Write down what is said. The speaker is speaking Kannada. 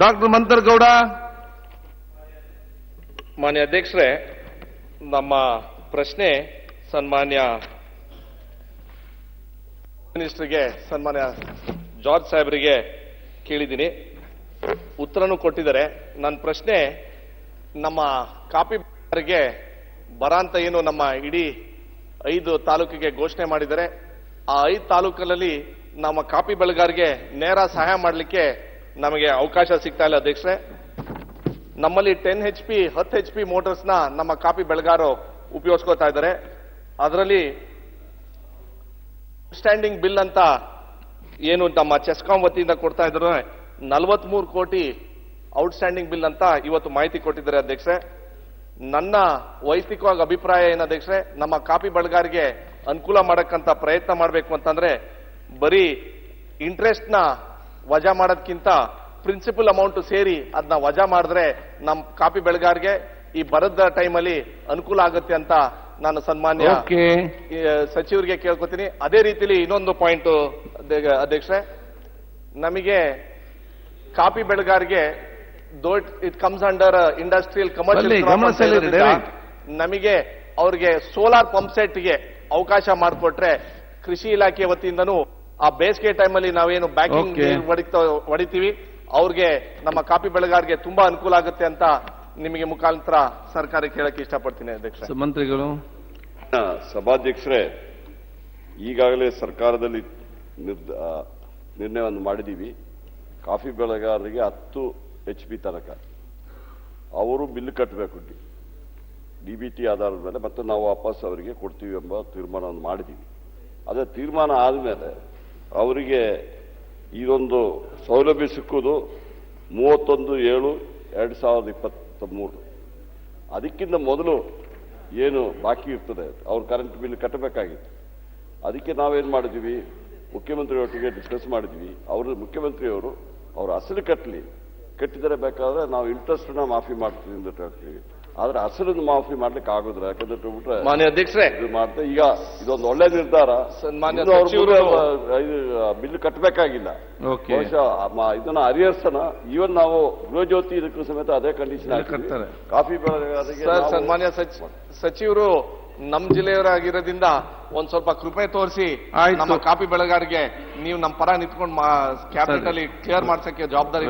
ಡಾಕ್ಟರ್ ಮಂತರ್ಗೌಡ. ಮಾನ್ಯ ಅಧ್ಯಕ್ಷರೇ, ನಮ್ಮ ಪ್ರಶ್ನೆ ಸನ್ಮಾನ್ಯ ಮಿನಿಸ್ಟರ್ಗೆ, ಸನ್ಮಾನ್ಯ ಜಾರ್ಜ್ ಸಾಹೇಬರಿಗೆ ಕೇಳಿದ್ದೀನಿ. ಉತ್ತರನೂ ಕೊಟ್ಟಿದ್ದಾರೆ. ನನ್ನ ಪ್ರಶ್ನೆ, ನಮ್ಮ ಕಾಪಿ ಬರ ಅಂತ ಏನು ನಮ್ಮ ಇಡೀ ಐದು ತಾಲೂಕಿಗೆ ಘೋಷಣೆ ಮಾಡಿದ್ದಾರೆ. ಆ ಐದು ತಾಲೂಕಲ್ಲಿ ನಮ್ಮ ಕಾಪಿ ಬೆಳೆಗಾರರಿಗೆ ನೇರ ಸಹಾಯ ಮಾಡಲಿಕ್ಕೆ ನಮಗೆ ಅವಕಾಶ ಸಿಗ್ತಾ ಇಲ್ಲ ಅಧ್ಯಕ್ಷರೇ. ನಮ್ಮಲ್ಲಿ ಟೆನ್ ಹೆಚ್ ಪಿ ಹತ್ತು ಹೆಚ್ ಪಿ ಮೋಟರ್ಸ್ನ ನಮ್ಮ ಕಾಪಿ ಬೆಳಗಾರು ಉಪಯೋಗಿಸ್ಕೋತಾ ಇದ್ದಾರೆ. ಅದರಲ್ಲಿ ಸ್ಟ್ಯಾಂಡಿಂಗ್ ಬಿಲ್ ಅಂತ ಏನು ನಮ್ಮ ಚೆಸ್ಕಾಂ ವತಿಯಿಂದ ಕೊಡ್ತಾ ಇದ್ರು. ನಲವತ್ಮೂರು ಕೋಟಿ ಔಟ್ಸ್ಟ್ಯಾಂಡಿಂಗ್ ಬಿಲ್ ಅಂತ ಇವತ್ತು ಮಾಹಿತಿ ಕೊಟ್ಟಿದ್ದಾರೆ ಅಧ್ಯಕ್ಷೆ ನನ್ನ ವೈಯಕ್ತಿಕವಾಗಿ ಅಭಿಪ್ರಾಯ ಏನು ಅಧ್ಯಕ್ಷೆ ನಮ್ಮ ಕಾಪಿ ಬೆಳೆಗಾರಿಗೆ ಅನುಕೂಲ ಮಾಡಕ್ಕಂತ ಪ್ರಯತ್ನ ಮಾಡಬೇಕು ಅಂತಂದ್ರೆ ಬರೀ ಇಂಟ್ರೆಸ್ಟ್ನ ವಜಾ ಮಾಡೋದಕ್ಕಿಂತ ಪ್ರಿನ್ಸಿಪಲ್ ಅಮೌಂಟ್ ಸೇರಿ ಅದನ್ನ ವಜಾ ಮಾಡಿದ್ರೆ ನಮ್ಮ ಕಾಪಿ ಬೆಳಗಾರ್ಗೆ ಈ ಬರದ ಟೈಮಲ್ಲಿ ಅನುಕೂಲ ಆಗುತ್ತೆ ಅಂತ ನಾನು ಸನ್ಮಾನ್ಯ ಸಚಿವರಿಗೆ ಕೇಳ್ಕೊತೀನಿ. ಅದೇ ರೀತಿಲಿ ಇನ್ನೊಂದು ಪಾಯಿಂಟ್ ಅಧ್ಯಕ್ಷೆ ನಮಗೆ ಕಾಪಿ ಬೆಳಗಾರ್ಗೆ ದೊಡ್ಡ it comes under industrial commercial ನಮಗೆ ಅವ್ರಿಗೆ ಸೋಲಾರ್ ಪಂಪ್ ಸೆಟ್ಗೆ ಅವಕಾಶ ಮಾಡಿಕೊಟ್ರೆ ಕೃಷಿ ಇಲಾಖೆ ವತಿಯಿಂದನೂ ಆ ಬೇಸಿಗೆ ಟೈಮಲ್ಲಿ ನಾವೇನು ಬ್ಯಾಕಿಂಗ್. ಹೊಡಿತಾ ಹೊಡಿತೀವಿ ಅವ್ರಿಗೆ ನಮ್ಮ ಕಾಫಿ ಬೆಳೆಗಾರರಿಗೆ ತುಂಬಾ ಅನುಕೂಲ ಆಗುತ್ತೆ ಅಂತ ನಿಮಗೆ ಮುಖಾಂತರ ಸರ್ಕಾರ ಕೇಳಕ್ಕೆ ಇಷ್ಟಪಡ್ತೀನಿ ಅಧ್ಯಕ್ಷ ಮಂತ್ರಿಗಳು. ಸಭಾಧ್ಯಕ್ಷರೇ ಈಗಾಗಲೇ ಸರ್ಕಾರದಲ್ಲಿ ನಿರ್ಣಯವನ್ನು ಮಾಡಿದ್ದೀವಿ. ಕಾಫಿ ಬೆಳೆಗಾರರಿಗೆ ಹತ್ತು ಎಚ್ ಪಿ ತನಕ. ಅವರು ಬಿಲ್ ಕಟ್ಟಬೇಕು. ಡಿ ಬಿ ಟಿ ಆಧಾರದ ಮೇಲೆ ಮತ್ತೆ ನಾವು ವಾಪಸ್ ಅವರಿಗೆ ಕೊಡ್ತೀವಿ ಎಂಬ ತೀರ್ಮಾನವನ್ನು ಮಾಡಿದ್ದೀವಿ. ಅದೇ ತೀರ್ಮಾನ ಆದಮೇಲೆ ಅವರಿಗೆ ಇದೊಂದು ಸೌಲಭ್ಯ ಸಿಕ್ಕುವುದು ಮೂವತ್ತೊಂದು ಏಳು ಎರಡು ಸಾವಿರದ ಇಪ್ಪತ್ತ ಮೂರು ಅದಕ್ಕಿಂತ ಮೊದಲು ಏನು ಬಾಕಿ ಇರ್ತದೆ, ಅವ್ರ ಕರೆಂಟ್ ಬಿಲ್ ಕಟ್ಟಬೇಕಾಗಿತ್ತು. ಅದಕ್ಕೆ ನಾವೇನು ಮಾಡಿದ್ವಿ ಮುಖ್ಯಮಂತ್ರಿಯೊಟ್ಟಿಗೆ ಡಿಸ್ಕಸ್ ಮಾಡಿದ್ವಿ. ಅವರು ಮುಖ್ಯಮಂತ್ರಿಯವರು ಅವರು ಅಸಲು ಕಟ್ಟಲಿ ಕಟ್ಟಿದರೆ ಬೇಕಾದರೆ ನಾವು ಇಂಟ್ರೆಸ್ಟ್ನ ಮಾಫಿ ಮಾಡ್ತೀವಿ ಅಂತ ಹೇಳ್ತೀವಿ. ಆದ್ರೆ ಅಸಲನ್ನು ಮಾಫಿ ಮಾಡ್ಲಿಕ್ಕೆ ಆಗುದಿಲ್ಲ ಯಾಕಂದ್ರೆ ಬಿಟ್ರೆ ಮಾನ್ಯ ಅಧ್ಯಕ್ಷರೇ. ಇದು ಮಾಡ್ತಾ ಈಗ ಇದೊಂದು ಒಳ್ಳೆ ನಿರ್ಧಾರ. ಬಿಲ್ ಕಟ್ಟಬೇಕಾಗಿಲ್ಲ ಓಕೆ. ಬಹುಶಃ ಇದನ್ನ ಹರಿಹರ್ಸನ ಈವನ್ ನಾವು ಗೃಹಜ್ಯೋತಿ ಇದಕ್ಕೂ ಸಮೇತ ಅದೇ ಕಂಡೀಷನ್. ಕಾಫಿ ಬೆಳೆಗಾರರಿಗೆ ಸನ್ಮಾನ್ಯ ಸಚಿ- ಸಚಿವರು ನಮ್ ಜಿಲ್ಲೆಯವರಾಗಿರೋದ್ರಿಂದ ಒಂದ್ ಸ್ವಲ್ಪ ಕೃಪೆ ತೋರಿಸಿ. ನಮ್ಮ ಕಾಪಿ ಬೆಳೆಗಾರರಿಗೆ ನೀವು ನಮ್ಮ ಪರ ನಿಂತ್ಕೊಂಡು ಕ್ಯಾಬಿನೆಟ್ ಅಲ್ಲಿ ಕ್ಲಿಯರ್ ಮಾಡ್ಸಕ್ಕೆ ಜವಾಬ್ದಾರಿ